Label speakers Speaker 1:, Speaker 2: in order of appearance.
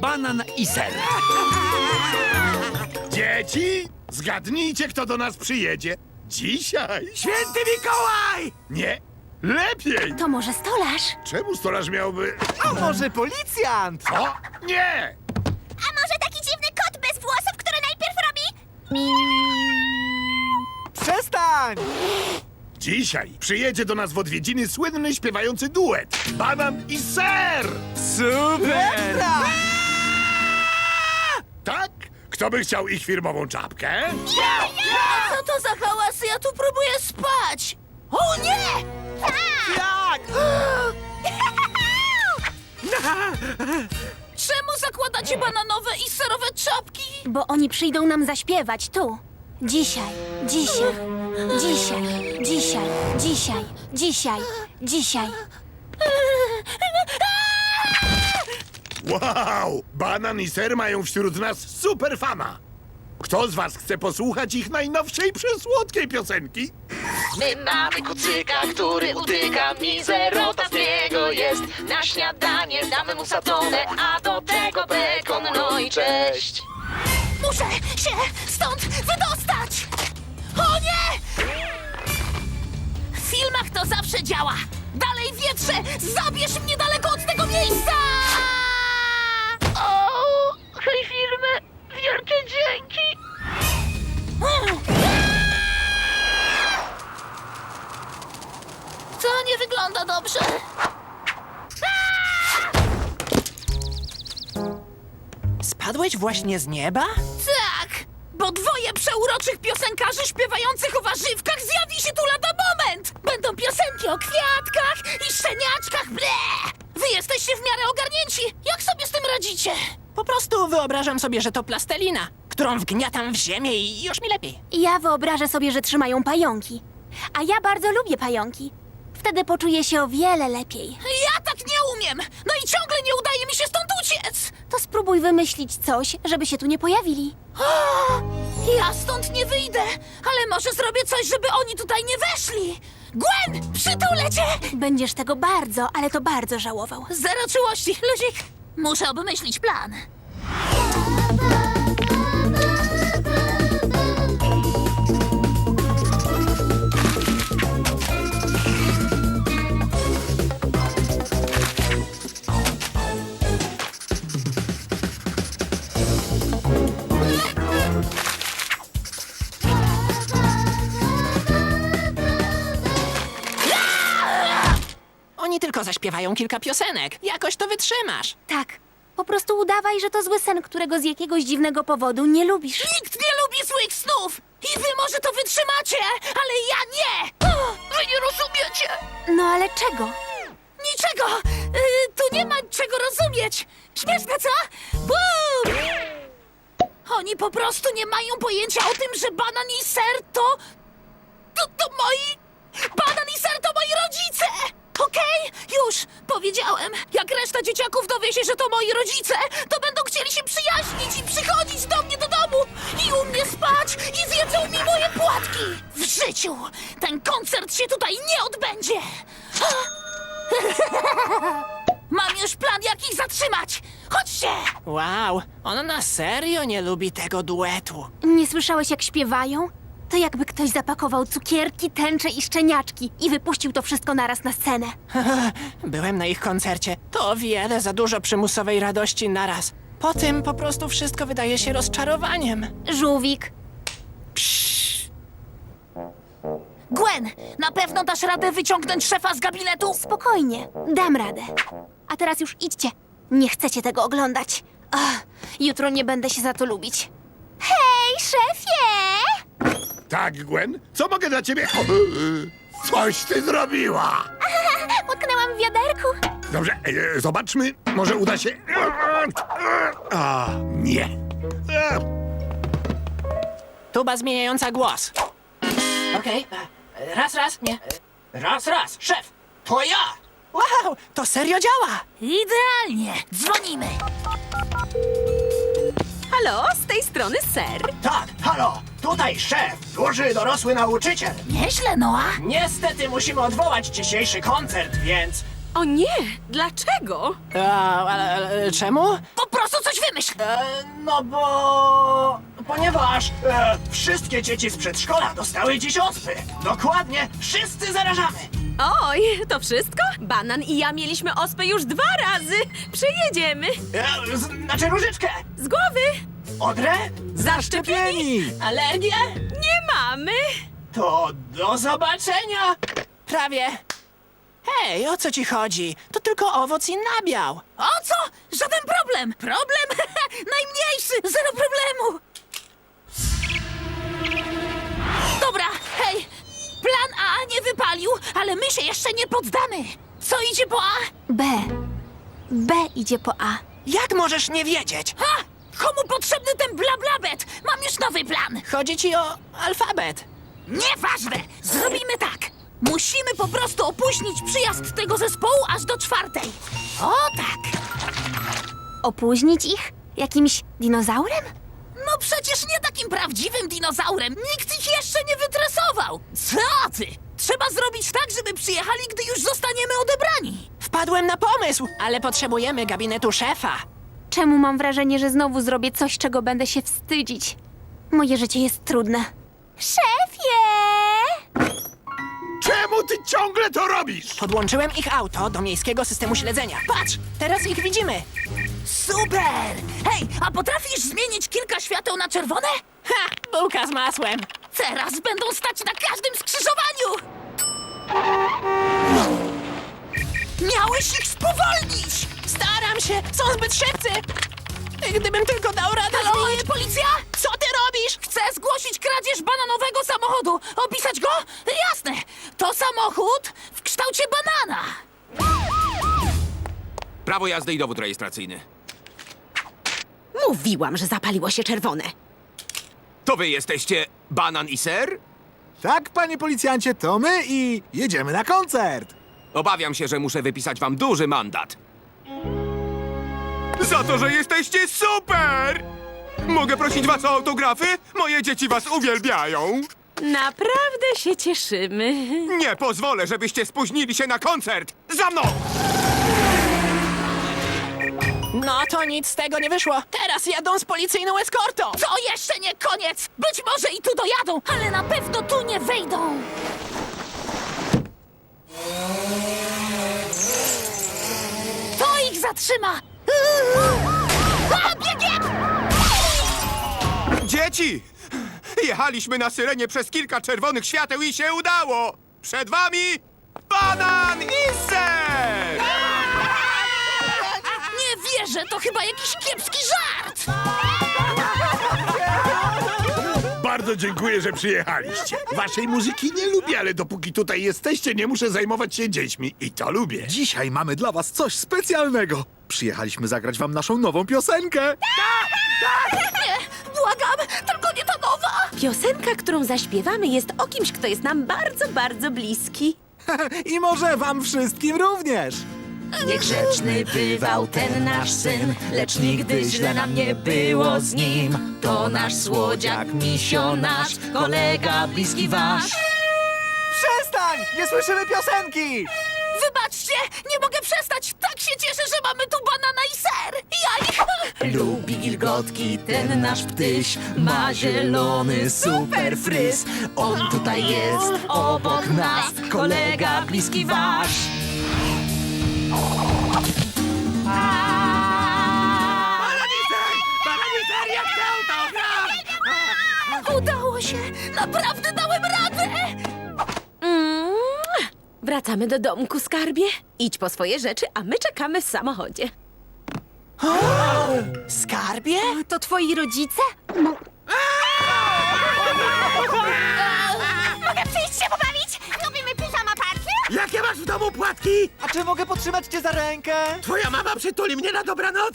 Speaker 1: Banan i ser.
Speaker 2: Dzieci, zgadnijcie, kto do nas przyjedzie. Dzisiaj?
Speaker 1: Święty Mikołaj!
Speaker 2: Nie. Lepiej!
Speaker 3: To może stolarz?
Speaker 2: Czemu stolarz miałby...
Speaker 1: A może policjant?
Speaker 2: O, nie!
Speaker 3: A może taki dziwny kot bez włosów, który najpierw robi...
Speaker 1: Przestań!
Speaker 2: Dzisiaj przyjedzie do nas w odwiedziny słynny śpiewający duet. Banan i ser!
Speaker 1: Super!
Speaker 2: Tak? Kto by chciał ich firmową czapkę?
Speaker 3: Co to za hałasy? Ja tu Bo oni przyjdą nam zaśpiewać tu. Dzisiaj, dzisiaj, dzisiaj, dzisiaj, dzisiaj, dzisiaj, dzisiaj.
Speaker 2: Wow! Banan i ser mają wśród nas super fana. Kto z was chce posłuchać ich najnowszej przesłodkiej piosenki?
Speaker 4: My mamy kucyka, który utyka Mizerota z niego jest Na śniadanie damy mu satonę A do tego bekon, no i cześć
Speaker 3: stąd wydostać! O nie! W filmach to zawsze działa. Dalej wietrze, zabierz mnie daleko od tego miejsca!
Speaker 4: O, hej firmy, wielkie dzięki
Speaker 3: To nie wygląda dobrze.
Speaker 1: Spadłeś właśnie z nieba?
Speaker 3: Przeuroczych piosenkarzy śpiewających o warzywkach zjawi się tu lada moment. Będą piosenki o kwiatkach i szczeniaczkach, ble! Wy jesteście w miarę ogarnięci. Jak sobie z tym radzicie?
Speaker 5: Po prostu wyobrażam sobie, że to plastelina, którą wgniatam w ziemię i już mi lepiej.
Speaker 3: Ja wyobrażę sobie, że trzymają pająki. A ja bardzo lubię pająki. Wtedy poczuję się o wiele lepiej. Ja tak nie umiem! No i ciągle nie udaje mi się stąd uciec! To spróbuj wymyślić coś, żeby się tu nie pojawili. Ja stąd nie wyjdę, ale może zrobię coś, żeby oni tutaj nie weszli. Gwen, przytulę cię! Będziesz tego bardzo, ale to bardzo żałował. Zero czułości, luzik. Muszę obmyślić plan.
Speaker 5: Zaśpiewają kilka piosenek. Jakoś to wytrzymasz.
Speaker 3: Tak. Po prostu udawaj, że to zły sen, którego z jakiegoś dziwnego powodu nie lubisz. Nikt nie lubi złych snów! I wy może to wytrzymacie, ale ja nie! wy nie rozumiecie! No ale czego? Niczego! Y, tu nie ma czego rozumieć! Śmieszne, co? Bum! Oni po prostu nie mają pojęcia o tym, że banan i ser to... To, to moi... Banan i ser to moi rodzice! Okej? Już powiedziałem. Jak reszta dzieciaków dowie się, że to moi rodzice, to będą chcieli się przyjaźnić i przychodzić do mnie do domu i u mnie spać i zjedzą mi moje płatki. W życiu ten koncert się tutaj nie odbędzie. Mam już plan, jak ich zatrzymać. Chodźcie!
Speaker 5: Wow, on na serio nie lubi tego duetu.
Speaker 3: Nie słyszałeś, jak śpiewają? To jakby ktoś zapakował cukierki, tęcze i szczeniaczki i wypuścił to wszystko naraz na scenę.
Speaker 5: Byłem na ich koncercie. To o wiele za dużo przymusowej radości naraz. Po tym po prostu wszystko wydaje się rozczarowaniem.
Speaker 3: Żółwik. Gwen, na pewno dasz radę wyciągnąć szefa z gabinetu? Spokojnie, dam radę. A teraz już idźcie. Nie chcecie tego oglądać. Ach, jutro nie będę się za to lubić. Hej, szefie!
Speaker 2: Tak, Gwen? Co mogę dla ciebie... O, Coś ty zrobiła!
Speaker 3: Utknęłam w wiaderku.
Speaker 2: Dobrze, e, zobaczmy. Może uda się... A, nie. E,
Speaker 5: Tuba zmieniająca głos. Okej, e, raz, raz, nie. e, Raz, raz, szef, to ja! Wow, to serio działa!
Speaker 3: Idealnie! Dzwonimy!
Speaker 6: Halo, z tej strony ser.
Speaker 5: Tak, halo, tutaj szef, duży dorosły nauczyciel.
Speaker 3: Nieźle, Noah!
Speaker 5: Niestety musimy odwołać dzisiejszy koncert, więc...
Speaker 6: O nie, dlaczego?
Speaker 5: Ale, ale czemu?
Speaker 3: Po prostu coś wymyśl!
Speaker 5: E, no bo... Ponieważ e, wszystkie dzieci z przedszkola dostały dziś ospy. Dokładnie, wszyscy zarażamy.
Speaker 6: Oj, to wszystko? Banan i ja mieliśmy ospę już dwa razy. Przyjedziemy.
Speaker 5: E, znaczy różyczkę.
Speaker 6: Z głowy.
Speaker 5: Odrę?
Speaker 6: Zaszczepieni.
Speaker 5: Alergię?
Speaker 6: Nie mamy.
Speaker 5: To do zobaczenia! Prawie. Hej, o co ci chodzi? To tylko owoc i nabiał.
Speaker 3: O co? Żaden problem! Problem? Najmniejszy! Zero problemu! Dobra, hej! Plan A nie wypalił, ale my się jeszcze nie poddamy! Co idzie po A?
Speaker 7: B. B idzie po A.
Speaker 5: Jak możesz nie wiedzieć?
Speaker 3: Ha! Komu potrzebny ten blablabet? Mam już nowy plan!
Speaker 5: Chodzi ci o alfabet.
Speaker 3: Nieważne! Zrobimy tak! Musimy po prostu opóźnić przyjazd tego zespołu aż do czwartej. O tak!
Speaker 7: Opóźnić ich? Jakimś dinozaurem?
Speaker 3: No przecież nie takim prawdziwym dinozaurem. Nikt ich jeszcze nie wytresował. Co ty? Trzeba zrobić tak, żeby przyjechali, gdy już zostaniemy odebrani.
Speaker 5: Wpadłem na pomysł, ale potrzebujemy gabinetu szefa.
Speaker 7: Czemu mam wrażenie, że znowu zrobię coś, czego będę się wstydzić? Moje życie jest trudne. Szefie!
Speaker 2: Czemu ty ciągle to robisz?
Speaker 5: Podłączyłem ich auto do miejskiego systemu śledzenia. Patrz, teraz ich widzimy.
Speaker 3: Super! Hej, a potrafisz zmienić kilka świateł na czerwone?
Speaker 5: Ha, bułka z masłem.
Speaker 3: Teraz będą stać na każdym skrzyżowaniu! Miałeś ich spowolnić!
Speaker 5: Staram się, są zbyt szybcy. Gdybym tylko dał radę
Speaker 3: Halo,
Speaker 5: zmienić...
Speaker 3: policja?
Speaker 5: Co ty robisz?
Speaker 3: Chcę zgłosić kradzież bananowego samochodu. Opisać go? Jasne. To samochód w kształcie banana.
Speaker 8: Prawo jazdy i dowód rejestracyjny.
Speaker 6: Mówiłam, że zapaliło się czerwone.
Speaker 8: To wy jesteście Banan i Ser?
Speaker 9: Tak, panie policjancie, to my i jedziemy na koncert.
Speaker 8: Obawiam się, że muszę wypisać wam duży mandat. Za to, że jesteście super! Mogę prosić was o autografy? Moje dzieci was uwielbiają.
Speaker 6: Naprawdę się cieszymy.
Speaker 8: Nie pozwolę, żebyście spóźnili się na koncert! Za mną!
Speaker 5: No to nic z tego nie wyszło. Teraz jadą z policyjną eskortą.
Speaker 3: To jeszcze nie koniec. Być może i tu dojadą, ale na pewno tu nie wejdą. To ich zatrzyma.
Speaker 8: Dzieci! Jechaliśmy na syrenie przez kilka czerwonych świateł i się udało! Przed wami Banan i Ser!
Speaker 3: Nie wierzę, to chyba jakiś kiepski żart.
Speaker 2: Bardzo dziękuję, że przyjechaliście. Waszej muzyki nie lubię, ale dopóki tutaj jesteście, nie muszę zajmować się dziećmi. I to lubię.
Speaker 9: Dzisiaj mamy dla was coś specjalnego. Przyjechaliśmy zagrać wam naszą nową piosenkę.
Speaker 3: Nie, błagam, tylko nie ta nowa.
Speaker 6: Piosenka, którą zaśpiewamy, jest o kimś, kto jest nam bardzo, bardzo bliski.
Speaker 9: I może wam wszystkim również.
Speaker 4: Niegrzeczny bywał ten nasz syn, lecz nigdy źle nam nie było z nim. To nasz słodziak, misionasz, kolega bliski wasz.
Speaker 1: Przestań! Nie słyszymy piosenki!
Speaker 3: Wybaczcie,
Speaker 4: Lubi wilgotki ten nasz ptyś, ma zielony super fryz. On tutaj jest, obok nas, kolega bliski wasz.
Speaker 3: Udało się. Naprawdę dałem radę.
Speaker 6: Mm. Wracamy do domku, skarbie. Idź po swoje rzeczy, a my czekamy w samochodzie.
Speaker 5: Skarbie?
Speaker 7: To twoi rodzice?
Speaker 3: Mogę przyjść się pobawić? Lubimy piżama party?
Speaker 2: Jakie masz w domu płatki?
Speaker 1: A czy mogę potrzymać cię za rękę?
Speaker 2: Twoja mama przytuli mnie na dobranoc?